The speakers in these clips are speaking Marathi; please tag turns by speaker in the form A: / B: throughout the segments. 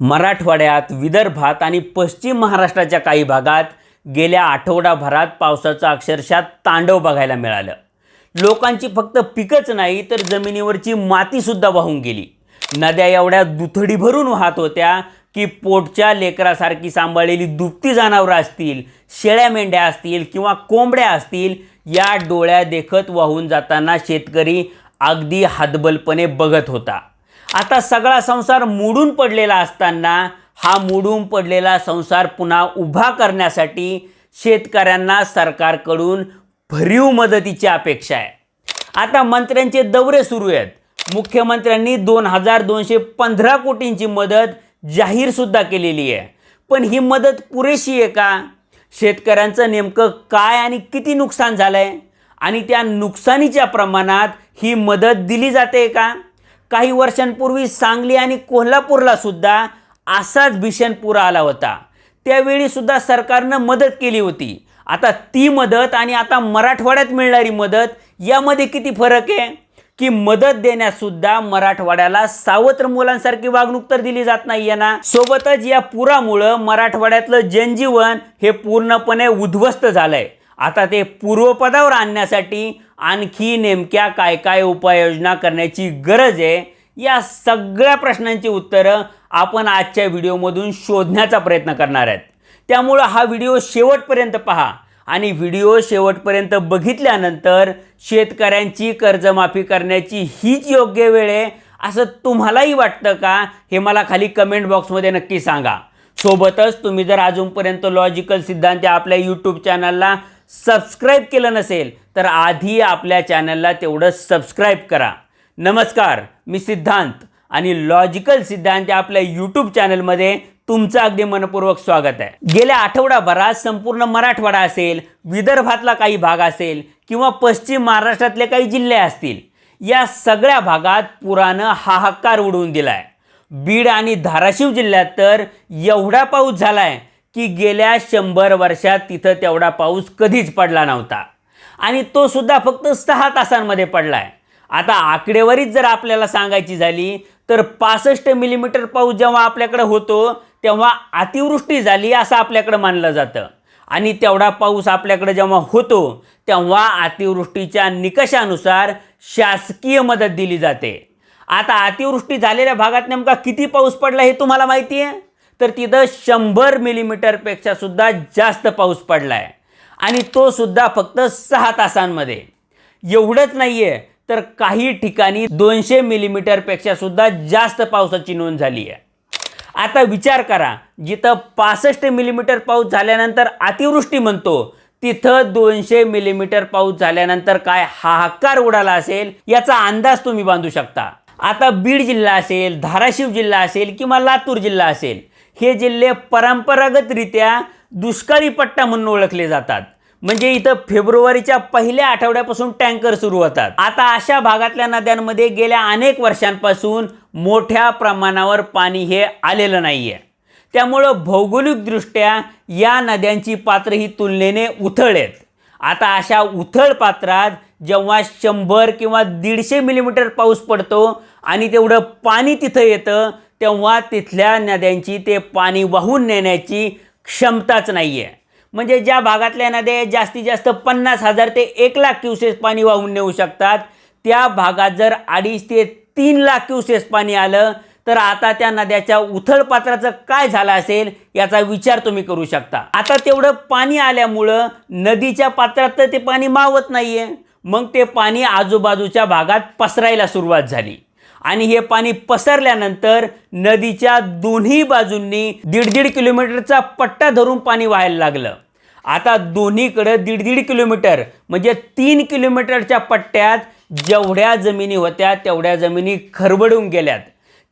A: मराठवाड्यात विदर्भात आणि पश्चिम महाराष्ट्राच्या काही भागात गेल्या आठवडाभरात पावसाचं अक्षरशः तांडव बघायला मिळालं. लोकांची फक्त पिकच नाही तर जमिनीवरची मातीसुद्धा वाहून गेली. नद्या एवढ्या दुथडी भरून वाहत होत्या की पोटच्या लेकरासारखी सांभाळलेली दुभती जनावरं असतील शेळ्या मेंढ्या असतील किंवा कोंबड्या असतील या डोळ्या देखत वाहून जाताना शेतकरी अगदी हातबलपणे बघत होता. आता सगळा संसार मोडून पडलेला असताना हा मोडून पडलेला संसार पुन्हा उभा करण्यासाठी शेतकऱ्यांना सरकारकडून भरीव मदतीची अपेक्षा आहे. आता मंत्र्यांचे दौरे सुरू आहेत. मुख्यमंत्र्यांनी दोन हजार दोनशे पंधरा कोटींची मदत जाहीरसुद्धा केलेली आहे. पण ही मदत पुरेशी आहे का? शेतकऱ्यांचं नेमकं काय आणि किती नुकसान झालं आहे आणि त्या नुकसानीच्या प्रमाणात ही मदत दिली जाते का? काही वर्षांपूर्वी सांगली आणि कोल्हापूरला सुद्धा असाच भीषण पूर आला होता. त्यावेळी सुद्धा सरकारनं मदत केली होती. आता ती मदत आणि आता मराठवाड्यात मिळणारी मदत यामध्ये किती फरक आहे? की मदत देण्यासुद्धा मराठवाड्याला सावत्र मुलांसारखी वागणूक तर दिली जात नाहीये ना? सोबतच या पुरामुळं मराठवाड्यातलं जनजीवन हे पूर्णपणे उद्ध्वस्त झालंय. आता ते पूर्वपदावर आणण्यासाठी आणखी नेमक्या काय काय उपाययोजना करण्याची गरज आहे या सगळ्या प्रश्नांची उत्तरं आपण आजच्या व्हिडिओमधून शोधण्याचा प्रयत्न करणार आहेत. त्यामुळं हा व्हिडिओ शेवटपर्यंत पहा आणि व्हिडिओ शेवटपर्यंत बघितल्यानंतर शेतकऱ्यांची कर्जमाफी करण्याची हीच योग्य वेळ आहे असं तुम्हालाही वाटतं का हे मला खाली कमेंट बॉक्समध्ये नक्की सांगा. सोबतच तुम्ही जर अजूनपर्यंत लॉजिकल सिद्धांत आपल्या यूट्यूब चॅनलला सबस्क्राईब केलं नसेल तर आधी आपल्या चॅनलला तेवढं सबस्क्राईब करा. नमस्कार मी सिद्धांत आणि लॉजिकल सिद्धांत या आपल्या यूट्यूब चॅनलमध्ये तुमचं अगदी मनपूर्वक स्वागत आहे. गेल्या आठवडाभरात संपूर्ण मराठवाडा असेल विदर्भातला काही भाग असेल किंवा पश्चिम महाराष्ट्रातले काही जिल्हे असतील या सगळ्या भागात पुरानं हाहाकार उडवून दिलाय. बीड आणि धाराशिव जिल्ह्यात तर एवढा पाऊस झाला आहे की गेल्या शंभर वर्षात तिथं तेवढा पाऊस कधीच पडला नव्हता. आणि तो सुद्धा फक्त सहा तासांमध्ये पडलाय. आता आकडेवारीच जर आपल्याला सांगायची झाली तर पासष्ट मिलीमीटर पाऊस जेव्हा आपल्याकडे होतो तेव्हा अतिवृष्टी झाली असं आपल्याकडं मानलं जातं. आणि तेवढा पाऊस आपल्याकडे जेव्हा होतो तेव्हा अतिवृष्टीच्या निकषानुसार शासकीय मदत दिली जाते. आता अतिवृष्टी झालेल्या भागात नेमका किती पाऊस पडला हे तुम्हाला माहिती आहे? तर तिथं शंभर मिलीमीटरपेक्षा सुद्धा जास्त पाऊस पडला आहे आणि तो सुद्धा फक्त सहा तासांमध्ये. एवढंच नाही आहे तर काही ठिकाणी दोनशे मिलीमीटरपेक्षा सुद्धा जास्त पावसाची नोंद झाली आहे आता विचार करा जिथं पासष्ट मिलीमीटर पाऊस झाल्यानंतर अतिवृष्टी म्हणतो तिथं दोनशे मिलीमीटर पाऊस झाल्यानंतर काय हाहाकार उडाला असेल याचा अंदाज तुम्ही बांधू शकता. आता बीड जिल्हा असेल धाराशिव जिल्हा असेल किंवा लातूर जिल्हा असेल हे जिल्हे परंपरागतरित्या दुष्काळी पट्टा म्हणून ओळखले जातात. म्हणजे इथं फेब्रुवारीच्या पहिल्या आठवड्यापासून टँकर सुरू होतात. आता अशा भागातल्या नद्यांमध्ये गेल्या अनेक वर्षांपासून मोठ्या प्रमाणावर पाणी हे आलेलं नाही आहे त्यामुळं भौगोलिकदृष्ट्या या नद्यांची पात्र ही तुलनेने उथळ आहेत. आता अशा उथळ पात्रात जेव्हा शंभर किंवा दीडशे मिलीमीटर पाऊस पडतो आणि तेवढं पाणी तिथं येतं तेव्हा तिथल्या नद्यांची ते पाणी वाहून नेण्याची क्षमताच नाही आहे म्हणजे ज्या भागातल्या नद्या जास्तीत जास्त पन्नास हजार ते एक लाख क्युसेस पाणी वाहून नेऊ शकतात. त्या भागात जर अडीच ते तीन लाख क्युसेस पाणी आलं तर आता त्या नद्याच्या उथळ पात्राचं काय झालं असेल याचा विचार तुम्ही करू शकता. आता तेवढं पाणी आल्यामुळं नदीच्या पात्रात तर ते पाणी मावत नाही आहे मग ते पाणी आजूबाजूच्या भागात पसरायला सुरुवात झाली. आणि हे पाणी पसरल्यानंतर नदीच्या दोन्ही बाजूंनी दीड दीड किलोमीटरचा पट्टा धरून पाणी व्हायला लागलं. आता दोन्हीकडं दीड दीड किलोमीटर म्हणजे तीन किलोमीटरच्या पट्ट्यात जेवढ्या जमिनी होत्या तेवढ्या जमिनी खरबडून गेल्यात.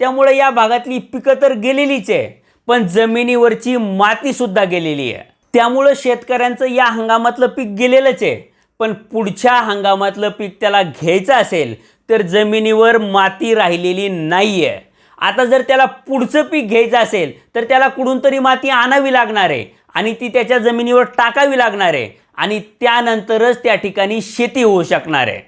A: त्यामुळे या भागातली पिकं तर गेलेलीच आहे पण जमिनीवरची मातीसुद्धा गेलेली आहे. त्यामुळं शेतकऱ्यांचं या हंगामातलं पीक गेलेलंच आहे पण पुढच्या हंगामातलं पीक त्याला घ्यायचं असेल तर जमिनीवर माती राहिलेली नाही आहे आता जर त्याला पुढचं पीक घ्यायचं असेल तर त्याला कुठून तरी माती आणावी लागणार आहे आणि ती त्याच्या जमिनीवर टाकावी लागणार आहे आणि त्यानंतरच त्या ठिकाणी शेती होऊ शकणार आहे.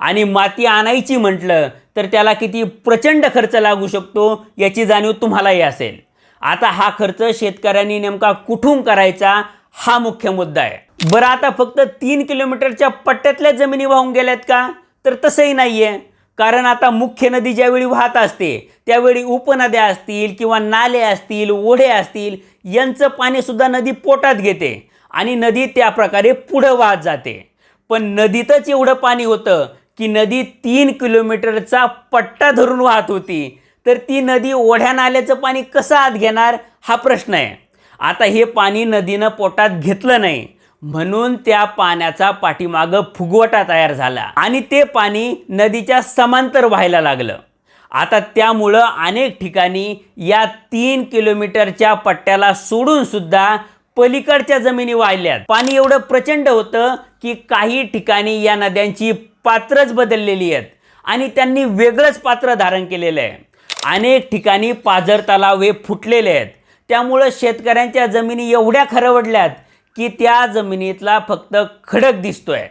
A: आणि माती आणायची म्हटलं तर त्याला किती प्रचंड खर्च लागू शकतो याची जाणीव तुम्हालाही असेल. आता हा खर्च शेतकऱ्यांनी नेमका कुठून करायचा हा मुख्य मुद्दा आहे. बरं आता फक्त तीन किलोमीटरच्या पट्ट्यातल्या जमिनी वाहून गेल्यात का? तर तसंही नाही आहे कारण आता मुख्य नदी ज्यावेळी वाहत असते त्यावेळी उपनद्या असतील किंवा नाले असतील ओढे असतील यांचं पाणीसुद्धा नदी पोटात घेते आणि नदी त्या प्रकारे पुढं वाहत जाते. पण नदीतच एवढं पाणी होतं की नदी तीन किलोमीटरचा पट्टा धरून वाहत होती. तर ती नदी ओढ्या नाल्याचं पाणी कसं आत घेणार? हा प्रश्न आहे. आता हे पाणी नदीनं पोटात घेतलं नाही. म्हणून त्या पाण्याचा पाठीमागं फुगवटा तयार झाला आणि ते पाणी नदीच्या समांतर व्हायला लागलं. आता त्यामुळं अनेक ठिकाणी या तीन किलोमीटरच्या पट्ट्याला सोडून सुद्धा पलीकडच्या जमिनी वाहिल्यात पाणी एवढं प्रचंड होतं की काही ठिकाणी या नद्यांची पात्रच बदललेली आहेत आणि त्यांनी वेगळंच पात्र धारण केलेलं आहे. अनेक ठिकाणी पाझर तलाव हे फुटलेले आहेत. त्यामुळं शेतकऱ्यांच्या जमिनी एवढ्या खरवडल्यात की त्या जमिनीतला फक्त खडक दिसतोय.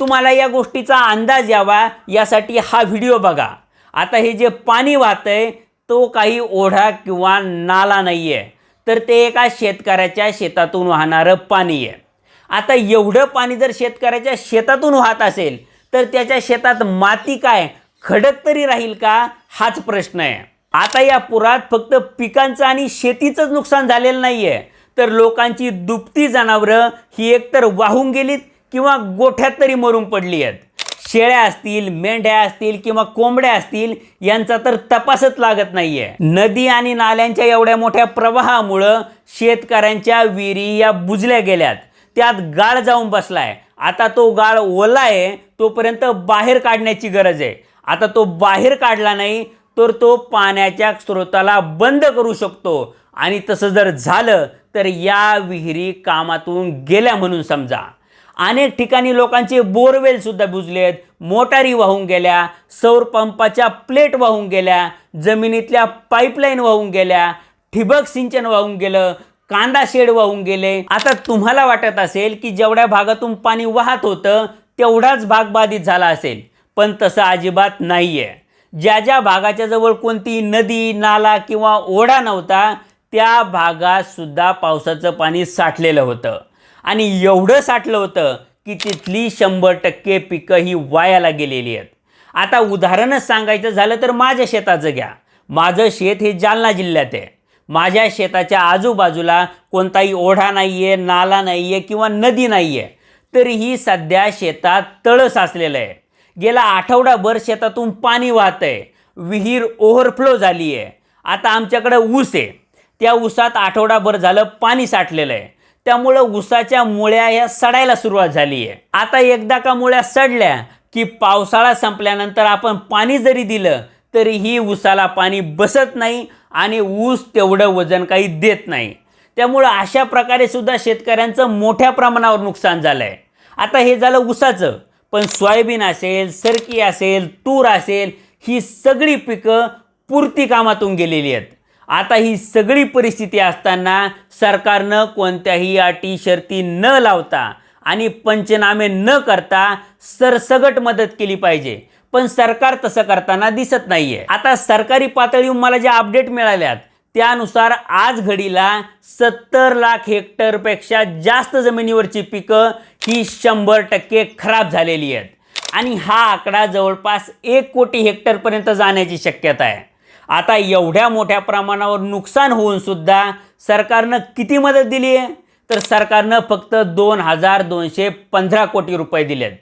A: तुम्हाला या गोष्टीचा अंदाज यावा यासाठी हा व्हिडिओ बघा. आता हे जे पाणी वाहतंय तो काही ओढा किंवा नाला नाही आहे तर ते एका शेतकऱ्याच्या शेतातून वाहणारं पाणी आहे. आता एवढं पाणी जर शेतकऱ्याच्या शेतातून वाहत असेल तर त्याच्या शेतात माती काय? खडक तरी राहील का? हाच प्रश्न आहे. आता या पुरात फक्त पिकांचं आणि शेतीचंच नुकसान झालेलं नाही आहे तर लोकांची दुपती जनावरं ही एकतर वाहून गेलीत किंवा गोठ्यात तरी मरून पडली आहेत शेळ्या असतील मेंढ्या असतील किंवा कोंबड्या असतील यांचा तर तपासच लागत नाहीये. नदी आणि नाल्यांच्या एवढ्या मोठ्या प्रवाहामुळं शेतकऱ्यांच्या विहिरी या बुजल्या गेल्यात. त्यात गाळ जाऊन बसलाय. आता तो गाळ ओला आहे तोपर्यंत बाहेर काढण्याची गरज आहे. आता तो बाहेर काढला नाही तर तो पाण्याच्या स्रोताला बंद करू शकतो. आणि तसं जर झालं तर या विहिरी कामातून गेल्या म्हणून समजा. अनेक ठिकाणी लोकांचे बोरवेल सुद्धा बुजलेत मोटारी वाहून गेल्या सौर पंपाच्या प्लेट वाहून गेल्या जमिनीतल्या पाईपलाईन वाहून गेल्या ठिबक सिंचन वाहून गेलं कांदा शेड वाहून गेले. आता तुम्हाला वाटत असेल की जेवढ्या भागातून पाणी वाहत होतं तेवढाच भाग बाधित झाला असेल. पण तसं अजिबात नाही आहे ज्या ज्या भागाच्या जवळ कोणती नदी नाला किंवा ओढा नव्हता त्या भागात सुद्धा पावसाचं पाणी साठलेलं होतं. आणि एवढं साठलं होतं की तिथली शंभर टक्के पिकं ही वायाला गेलेली आहेत. आता उदाहरणच सांगायचं झालं तर माझ्या शेताचं घ्या. माझं शेत हे जालना जिल्ह्यात आहे. माझ्या शेताच्या आजूबाजूला कोणताही ओढा नाही आहे नाला नाही आहे किंवा नदी नाही आहे तरीही सध्या शेतात तळं साचलेलं आहे. गेला आठवडाभर शेतातून पाणी वाहत आहे विहीर ओव्हरफ्लो झाली आहे आता आमच्याकडं ऊस आहे. त्या ऊसात आठवडाभर झालं पाणी साठलेलं आहे. त्यामुळं ऊसाच्या मुळ्या ह्या सडायला सुरुवात झाली आहे. आता एकदा का मुळ्या सडल्या की पावसाळा संपल्यानंतर आपण पाणी जरी दिलं तरीही ऊसाला पाणी बसत नाही आणि ऊस तेवढं वजन काही देत नाही. त्यामुळं अशा प्रकारे सुद्धा शेतकऱ्यांचं मोठ्या प्रमाणावर नुकसान झालं आहे आता हे झालं ऊसाचं. पण सोयाबीन असेल सरकी असेल तूर असेल ही सगळी पिकं पुरती कामातून गेलेली आहेत. आता ही सगळी परिस्थिती असताना सरकारनं कोणत्याही अटी शर्ती न लावता आणि पंचनामे न करता सरसगट मदत केली पाहिजे. पण सरकार तसं करताना दिसत नाहीये. आता सरकारी पातळीवर मला ज्या अपडेट मिळाल्यात त्यानुसार आज घडीला सत्तर लाख हेक्टरपेक्षा जास्त जमिनीवरची पिकं ही शंभर टक्के खराब झालेली आहेत. आणि हा आकडा जवळपास एक कोटी हेक्टरपर्यंत जाण्याची शक्यता आहे. आता एवढ्या मोठ्या प्रमाणावर नुकसान होऊन सुद्धा सरकारनं किती मदत दिली आहे? तर सरकारनं फक्त दोन हजार दोनशे पंधरा कोटी रुपये दिलेत.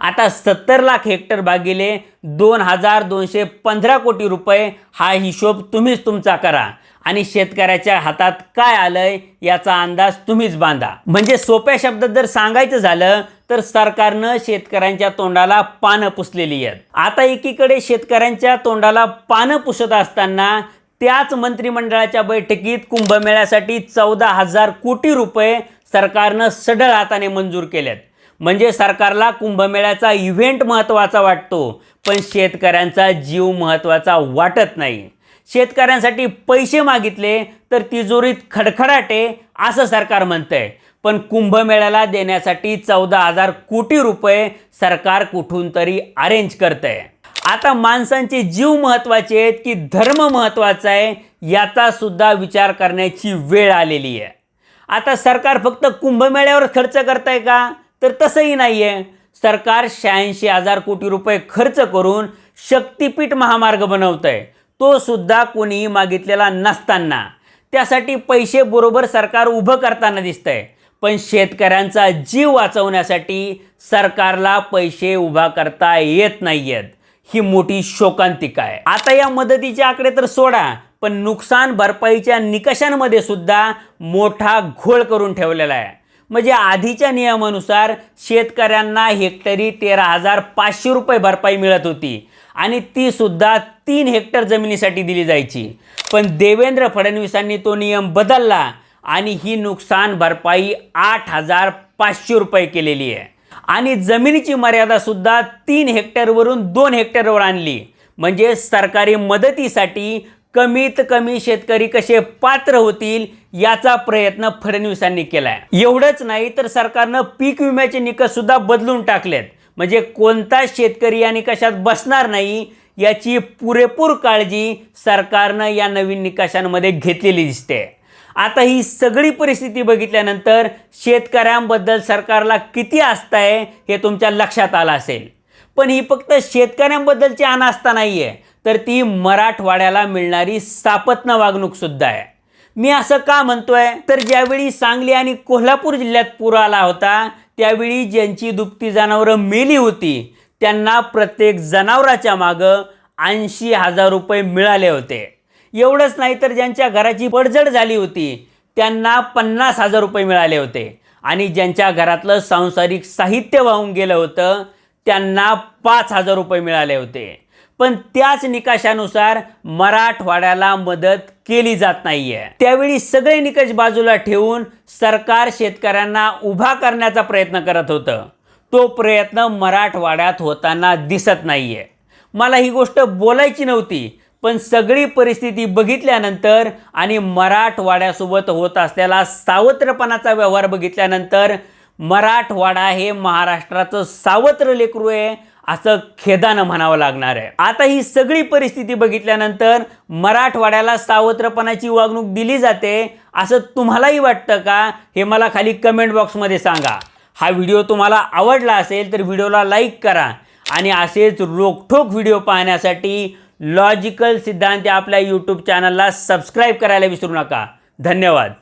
A: आता सत्तर लाख हेक्टर भागिले दोन हजार दोनशे पंधरा कोटी रुपये हा हिशोब तुम्हीच तुमचा करा. आणि शेतकऱ्याच्या हातात काय आलंय याचा अंदाज तुम्हीच बांधा. म्हणजे सोप्या शब्दात जर सांगायचं झालं तर सरकारनं शेतकऱ्यांच्या तोंडाला पानं पुसलेली आहेत. आता एकीकडे शेतकऱ्यांच्या तोंडाला पानं पुसत असताना त्याच मंत्रिमंडळाच्या बैठकीत कुंभमेळ्यासाठी चौदा हजार कोटी रुपये सरकारनं सढळ हाताने मंजूर केलेत. म्हणजे सरकारला कुंभमेळ्याचा इव्हेंट महत्त्वाचा वाटतो पण शेतकऱ्यांचा जीव महत्त्वाचा वाटत नाही. शेतकऱ्यांसाठी पैसे मागितले तर तिजोरीत खडखडाटे असं सरकार म्हणतंय. पण कुंभमेळ्याला देण्यासाठी चौदा हजार कोटी रुपये सरकार कुठून तरी अरेंज करतंय. आता माणसांचे जीव महत्त्वाचे आहेत की धर्म महत्त्वाचा आहे याचा सुद्धा विचार करण्याची वेळ आलेली आहे. आता सरकार फक्त कुंभमेळ्यावर खर्च करत आहे का? तर तसंही नाही आहे सरकार शहाऐंशी हजार कोटी रुपये खर्च करून शक्तिपीठ महामार्ग बनवत आहे तो सुद्धा कोणीही मागितलेला नसताना. त्यासाठी पैसे बरोबर सरकार उभं करताना दिसतंय. पण शेतकऱ्यांचा जीव वाचवण्यासाठी सरकारला पैसे उभा करता येत नाही आहेत ही मोठी शोकांतिका आहे. आता या मदतीचे आकडे तर सोडा पण नुकसान भरपाईच्या निकषांमध्ये सुद्धा मोठा घोळ करून ठेवलेला आहे. म्हणजे आधीच्या नियमानुसार शेतकऱ्यांना हेक्टरी तेरा हजार पाचशे रुपये भरपाई मिळत होती. आणि ती सुद्धा तीन हेक्टर जमिनीसाठी दिली जायची. पण देवेंद्र फडणवीसांनी तो नियम बदलला आणि ही नुकसान भरपाई आठ हजार पाचशे रुपये केलेली आहे. आणि जमिनीची मर्यादासुद्धा तीन हेक्टरवरून दोन हेक्टरवर आणली. म्हणजे सरकारी मदतीसाठी कमीत कमी शेतकरी कसे पात्र होतील याचा प्रयत्न फडणवीसांनी केला आहे एवढंच नाही तर सरकारनं पीक विम्याचे निकष सुद्धा बदलून टाकलेत. म्हणजे कोणता शेतकरी या निकषात बसणार नाही याची पुरेपूर काळजी सरकारनं या नवीन निकषांमध्ये घेतलेली दिसते. आता ही सगळी परिस्थिती बघितल्यानंतर शेतकऱ्यांबद्दल सरकारला किती आस्था आहे हे तुमच्या लक्षात आलं असेल. पण ही फक्त शेतकऱ्यांबद्दलची अनास्था नाही आहे तर ती मराठवाड्याला मिळणारी सापत्न वागणूक सुद्धा आहे. मी असं का म्हणतोय? तर ज्यावेळी सांगली आणि कोल्हापूर जिल्ह्यात पूर आला होता त्यावेळी ज्यांची दुभती जनावरं मेली होती त्यांना प्रत्येक जनावराच्या मागं ऐंशी हजार रुपये मिळाले होते. एवढंच नाही तर ज्यांच्या घराची पडझड झाली होती त्यांना पन्नास हजार रुपये मिळाले होते. आणि ज्यांच्या घरातलं सांसारिक साहित्य वाहून गेलं होतं त्यांना पाच हजार रुपये मिळाले होते. पण त्याच निकषानुसार मराठवाड्याला मदत केली जात नाहीये. त्यावेळी सगळे निकष बाजूला ठेवून सरकार शेतकऱ्यांना उभा करण्याचा प्रयत्न करत होतं. तो प्रयत्न मराठवाड्यात होताना दिसत नाहीये. मला ही गोष्ट बोलायची नव्हती पण सगळी परिस्थिती बघितल्यानंतर आणि मराठवाड्यासोबत होत असलेला सावत्रपणाचा व्यवहार बघितल्यानंतर मराठवाडा हे महाराष्ट्राचं सावत्र लेकरू आहे असं खेदानं म्हणावं लागणार आहे. आता ही सगळी परिस्थिती बघितल्यानंतर मराठवाड्याला सावत्रपणाची वागणूक दिली जाते असं तुम्हालाही वाटतं का? हे मला खाली कमेंट बॉक्समध्ये सांगा. हा व्हिडिओ तुम्हाला आवडला असेल तर व्हिडिओला लाईक करा आणि असेच रोखोक व्हिडिओ पाहण्यासाठी लॉजिकल सिद्धांत आपल्या यूट्यूब चॅनलला सबस्क्राईब करायला विसरू नका. धन्यवाद.